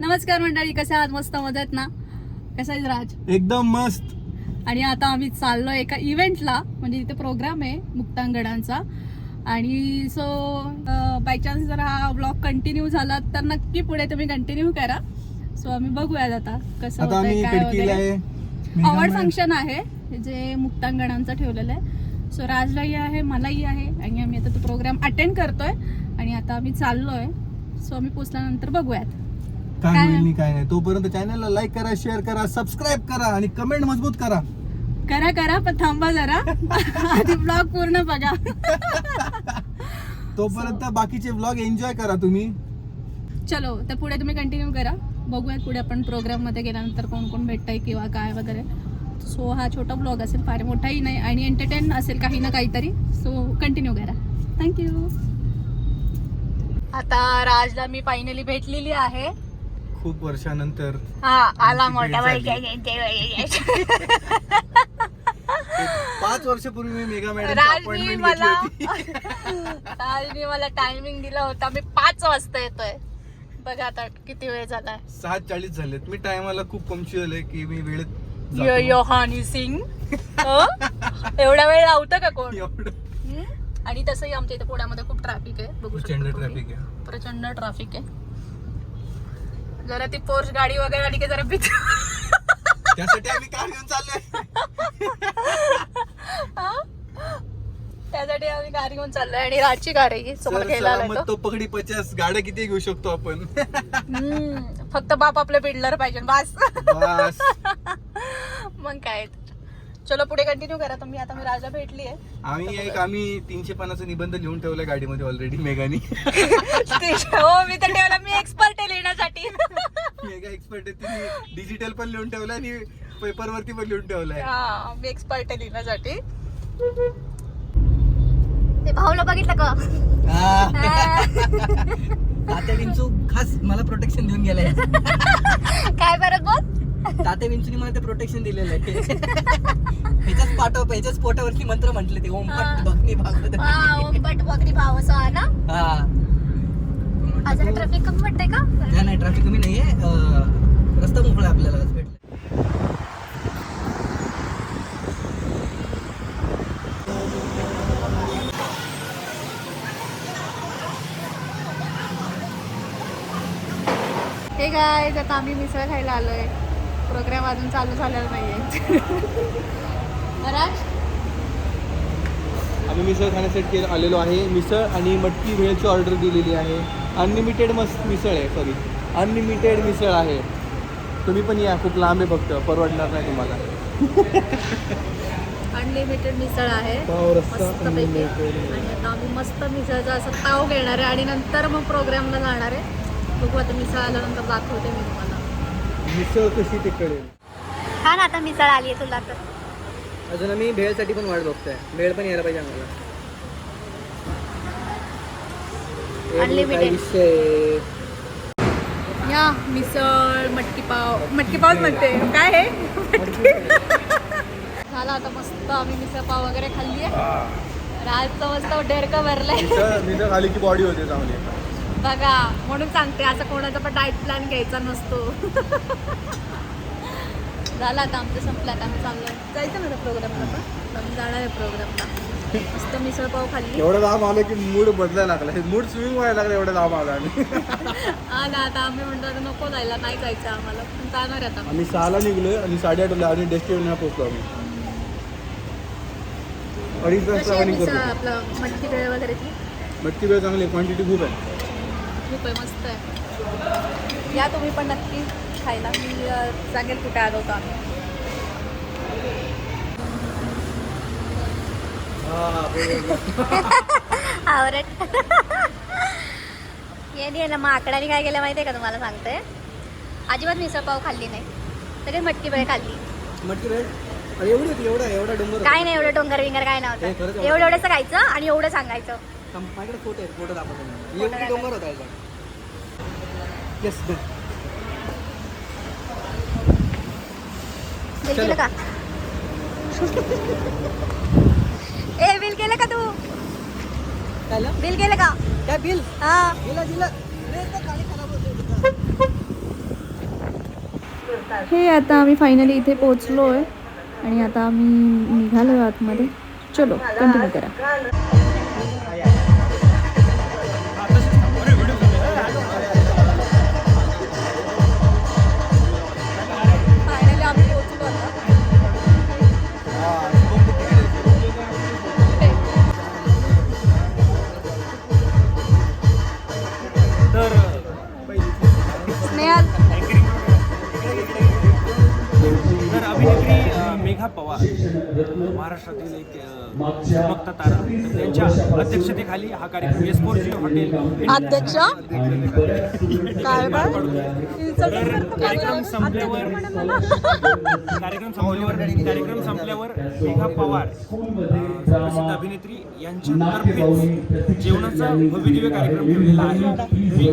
नमस्कार मंडळी कशा आहात? मस्त मजेत ना? कसा आहे राज? एकदम मस्त. आणि आता आम्ही चाललो एका इव्हेंटला म्हणजे इथे प्रोग्राम आहे मुक्तांगणांचा. आणि सो बाय चान्स जर हा ब्लॉग कंटिन्यू झाला तर नक्की पुढे तुम्ही कंटिन्यू करा. सो आम्ही बघूयात आता कसं आता होतंय आम्ही काय खिडकीला वगैरे. आहे अवॉर्ड मेघामय- फंक्शन आहे जे मुक्तांगणांचं ठेवलेलं आहे. सो राजलाही आहे मलाही आहे आणि आम्ही आता तो प्रोग्राम अटेंड करतोय. आणि आता आम्ही चाललोय. सो आम्ही पोचल्यानंतर बघूयात. काय? होईल आणि काय नाही. तोपर्यंत चॅनलला लाईक करा शेअर करा सबस्क्राईब करा आणि कमेंट मजबूत करा. करा करा पण थांबा जरा. आधी ब्लॉग पूर्ण बघा. तोपर्यंत बाकीचे व्लॉग एन्जॉय करा तुम्ही. चलो तर पुढे तुम्ही कंटिन्यू करा. बघूयात पुढे आपण प्रोग्राममध्ये गेल्यानंतर कोण कोण भेटतंय किंवा काय वगैरे. सो हा छोटा ब्लॉग असेल फार मोठाही नाही आणि एंटरटेन असेल काही ना काहीतरी. सो कंटिन्यू करा. थँक्यू आता राजला मी फायनली भेटलेली आहे. खूप वर्षानंतर हा आला मोठा पाच वर्षापूर्वी मी मेगा मॅडम मला राजनी मला टायमिंग दिला होता. मी पाच वाजता येतोय. बघा आता किती वेळ झालाय. सहा चाळीस झालेत. मी टायमाला खूप कमची झाले की मी वेळेत यो जातो. यो हानी सिंग. हो? एवढा वेळ लावतं का कोण? आणि तसंही आमच्या इथे पुण्यामध्ये खूप ट्रॅफिक आहे. बघू शकता. ट्रॅफिक आहे. प्रचंड ट्रॅफिक आहे. जरा ती पोर्च गाडी वगैरे आली की जरा भीती. त्यासाठी आम्ही कार घेऊन चाललोय? त्यासाठी आम्ही कार घेऊन चाललोय आणि राजची कार आहे समोर सर, घ्यायला आलाय सलामत तो. तो पकडी पचास गाड्या किती घेऊ शकतो आपण? हम्म, फक्त बाप आपलं बिल्डर पाहिजे बस. बस. मग काय? चलो पुढे कंटिन्यू करा. तुम्ही आता मी राजा भेटली आहे आम्ही एक आम्ही तीनशे पन्नासचा निबंध लिहून ठेवलाय गाडीमध्ये ऑलरेडी मेगानी हो मी तर ठेवला. मी एक्सपर्ट आहे लिहिण्यासाठी. मेगा एक्सपर्ट आहे. तिने डिजिटल पण लिहून ठेवलाय आणि पेपर वरती पण लिहून ठेवलाय. हा मी एक्सपर्ट आहे लिहिण्यासाठी. ते भाऊला बघितलं का? तात्या विंचू खास मला प्रोटेक्शन देऊन गेलाय. काय परत बोल? तात्या विंचूनी मला ते प्रोटेक्शन दिलेलं आहे. ह्याच्याच पाठव ह्याच्याच पोटावरती मंत्र म्हटले ते ओम हा. पट बघणी भागवत हा ओमपट बकरी भाव असं आहे ना? हा. आज ट्रॅफिक कमी वाटतंय का? नाही नाही ट्रॅफिक कमी नाहीये. रस्ता मोकळा आपल्याला आज भेटला. हे काय आता आम्ही मिसळ खायला आलोय. प्रोग्राम अजून चालू झालेला नाहीये. राज? आम्ही मिसळ खाण्यासाठी आलेलो आहे. मिसळ आणि मटकी भेळची ऑर्डर दिलेली आहे. अनलिमिटेड मस्त मिसळ आहे सॉरी अनलिमिटेड मिसळ आहे. तुम्ही पण या खूप लांब आहे फक्त. परवडणार नाही तुम्हाला. अनलिमिटेड मिसळ आहे. मस्तपैकी. आणि आता आम्ही मस्त मिसळचा असं ताव घेणार आहे आणि नंतर मग प्रोग्रामला जाणार आहे. बघू आता मिसळ आल्यानंतर दाखवते मी तुम्हाला. मिसळ कशी ते कळेल हा ना आता मिसळ आली आहे तुला तर. अजून आम्ही भेळसाठी पण वाट बघतोय. भेळ पण यायला पाहिजे आम्हाला. Unlimited. या मिसळ मटकी पाव. मटकी पावच म्हणते. काय हे? झालं आता मस्त. आम्ही मिसळ पाव वगैरे खाल्ली आहे. राजचं मस्त डेरकं भरलंय. मिसळ मिसळ खाली की बॉडी होते चांगली. बघा म्हणून सांगते असं कोणाचा पण डाएट प्लॅन घ्यायचा नसतो. झालं आता आमचं संपलं आता आम्ही चाललोय. जायचं ना प्रोग्रामला पण? आम्ही जाणार आहे प्रोग्रामला मस्त मिसळ पाव खाल्ली. एवढं दाम आलं की मूड बदलायला लागला. मूड स्विंग व्हायला लागला एवढं दाम आला आणि हा ना आता आम्ही म्हणतो आता नको जायला नाही जायचं आम्हाला. पण जाणार आहे आता. आम्ही सहाला निघलोय आणि साडेआठला आणि डेस्टिनेशनला पोहोचलो आम्ही. अडीच वाजता आपलं मटकी वेळ वगैरेची मटकी वेळ चांगली क्वांटिटी खूप आहे. खूप आहे मस्त आहे. या तुम्ही पण नक्की खायला. मी सांगेल कुठे आलो होतो आम्ही. आवरट येणे ना माकडाने काय केलं माहितीये का तुम्हाला सांगते? अजिबात मिसळ पाव खाल्ली नाही. सगळी मटकी वेळ खाल्ली. मटकी भेळ अरे एवढी होती एवढा एवढा डोंगर होता. काय नाही एवढं डोंगर विंगर काय नव्हतं. एवढं. एवढं एवढंच खायचं आणि एवढं सांगायचं. थांब, माझ्याकडे फोटो आहे? फोटो दाखवतो एवढी. डोंगर होता याचा येस बिल केलं का? ए बिल केलं का तू? बिल केलं का? काय बिल हा. बिला दिलं हे आता आम्ही फायनली इथे पोहोचलो आहे आणि आता आम्ही निघालो आतमध्ये. चलो कंटिन्यू करा. अध्यक्षतेखाली हा कार्यक्रम. S four G hotel. अध्यक्ष काय बाळ? तर कार्यक्रम संपल्यावर कार्यक्रम संपल्यावर कार्यक्रम संपल्यावर मेघा पवार अ, प्रसिद्ध अभिनेत्री यांच्यातर्फे जेवणाचा भव्यदिव्य कार्यक्रम ठेवलेला आहे. मी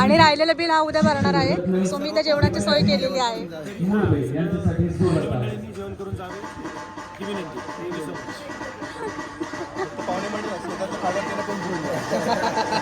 आणि राहिलेलं बिल हा उद्या भरणार आहे. सो मी त्या जेवणाची सोय केलेली आहे. मंडळींनी जेवण करून जावे. ही विनंती. Thank you so much.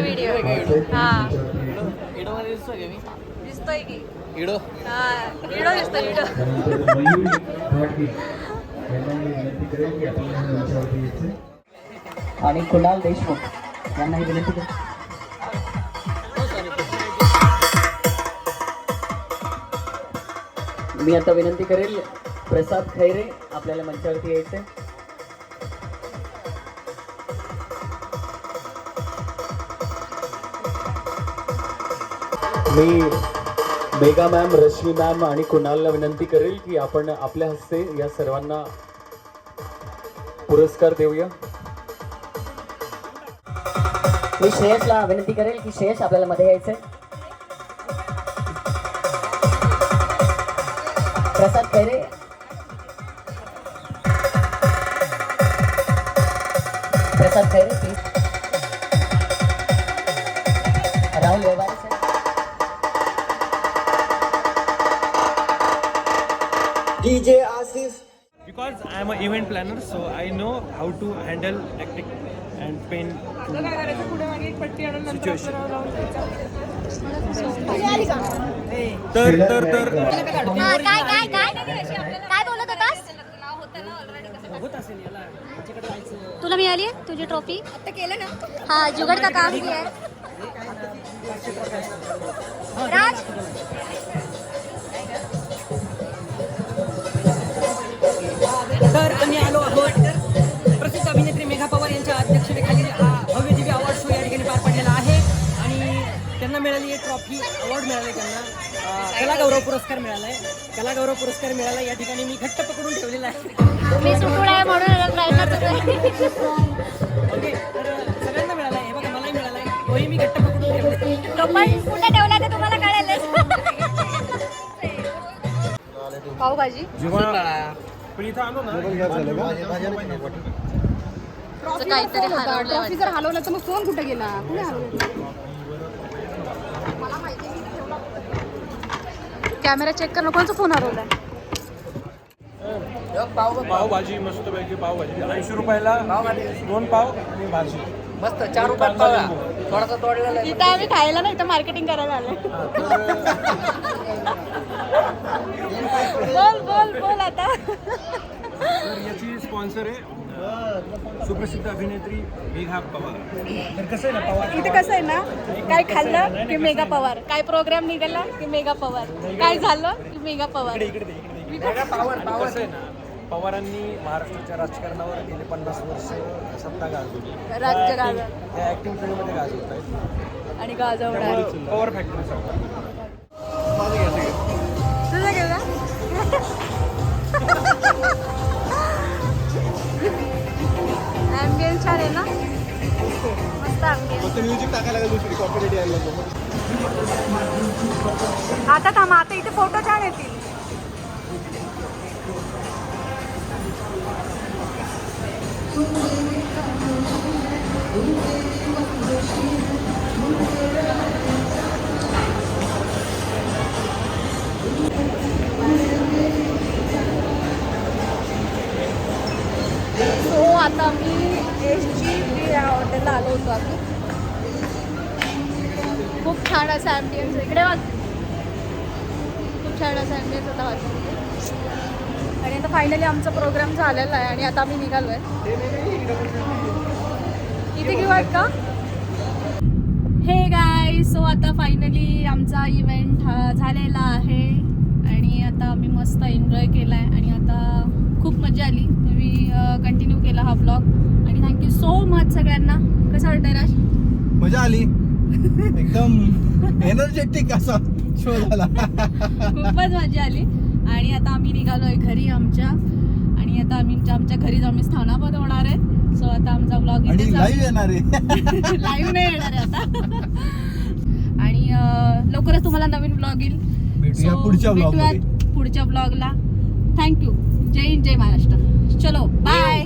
Video video हा. दिसतोय की इडो. हा व्हिडिओ दिसतोय व्हिडिओ आणि कुणाल देशमुख यांना ही विनंती करतो. मी आता विनंती करेल प्रसाद खैरे आपल्याला मंचावरती यायचे मी मेगा मॅम रश्मी मॅम आणि कुणालला विनंती करेल की आपण आपल्या हस्ते या सर्वांना पुरस्कार देऊया. मी श्रेयसला विनंती करेल की श्रेयस आपल्याला मध्ये यायचं प्रसाद खैरे. प्रसाद खैरे प्लीज राहुल व्यवहार sir Because I am an event planner, so I know how to handle hectic and pain situation. तर तर तर हा, काय काय काय काय बोलत होतास तुला मिळाली आहे तुझी ट्रॉफी आता केलं ना हा जुगड का काम किया है राज तर आम्ही आलो आहोत. प्रसिद्ध अभिनेत्री मेघा पवार यांच्या अध्यक्षतेखाली हा भव्य दिव्य अवॉर्ड शो या ठिकाणी पार पडलेला आहे. आणि त्यांना मिळाली एक ट्रॉफी अवॉर्ड मिळाले त्यांना. अं, कला गौरव पुरस्कार मिळाला आहे कला गौरव पुरस्कार मिळाला. या ठिकाणी मी घट्ट पकडून ठेवलेला आहे. मी आहे म्हणून प्रयत्न ओके तर सगळ्यांना मिळाला आहे हे बघा मलाही मिळाला आहे तोही मी घट्ट पकडून ठेवले कुठे ठेवला ते तुम्हाला कळेलच. पावभाजी. पण इथं आलो ना असं काहीतरी हरवलं जर हलवलं तर मग फोन कुठे गेला? कुठे कॅमेरा चेक कर कोणचा फोन हरवलाय पावभाजी मस्त पैकी पावभाजी. ऐंशी रुपयाला दोन पाव. आणि भाजी. मस्त चार रुपयात पावा. थोडासा तोडलेला. इथं आम्ही खायला नाही तर मार्केटिंग करायला आलोय बोल बोल बोल आता तर याची स्पॉन्सर आहे. सुप्रसिद्ध अभिनेत्री मेघा पवार. तर कसं आहे ना पवार इथे कसं आहे ना काय खाल्लं की मेगा पवार? काय प्रोग्राम निघाला की मेगा पवार? काय झालं की मेगा पवार? पवार पवार. कसं आहे ना पवारांनी महाराष्ट्राच्या राजकारणावर गेले पन्नास वर्ष सत्ता गाजवली. राज्य गाजव त्या ऍक्टिंग फील्डमध्ये गाजवत आहेत आणि गाजवणार. पॉवर फॅक्टरी सरकार छान आहे ना मस्त ॲम्बियन्स फक्त म्युझिक टाकायला लागेल दुसरी कॉपी यायला नको आता थांबा आता इथे फोटो छान येतील सो आता मी एस जी बी या हॉटेलला आलो होतो आम्ही. खूप छान असं ॲम्बियन्स इकडे वाच खूप छान असं ॲम्बियन्स होता हॉटेलमध्ये आणि आता फायनली आमचा प्रोग्राम झालेला आहे आणि आता आम्ही निघालो आहे इथे घेऊ आहेत का? हे गाय सो आता फायनली आमचा इव्हेंट झालेला आहे. आणि आता आम्ही मस्त एन्जॉय केला आहे आणि आता खूप मजा आली. कंटिन्यू केला हा ब्लॉग आणि थँक्यू सो मच सगळ्यांना. कसं वाटतं राज? मजा आली. एकदम एनर्जेटिक असा शो झाला. खूपच मजा आली. आणि आता आम्ही निघालोय घरी आमच्या. आणि आता आम्ही आमच्या- आमच्या घरी जाऊन स्थानापद होणार आहे. सो आता आमचा ब्लॉग आणि लाईव्ह येणार आहे. लाईव्ह नाही येणार आहे आता. आणि लवकरच तुम्हाला नवीन ब्लॉग येईल. भेटूया पुढच्या ब्लॉग पुढच्या ब्लॉगला थँक्यू जय हिंद जय महाराष्ट्र. चलो बाय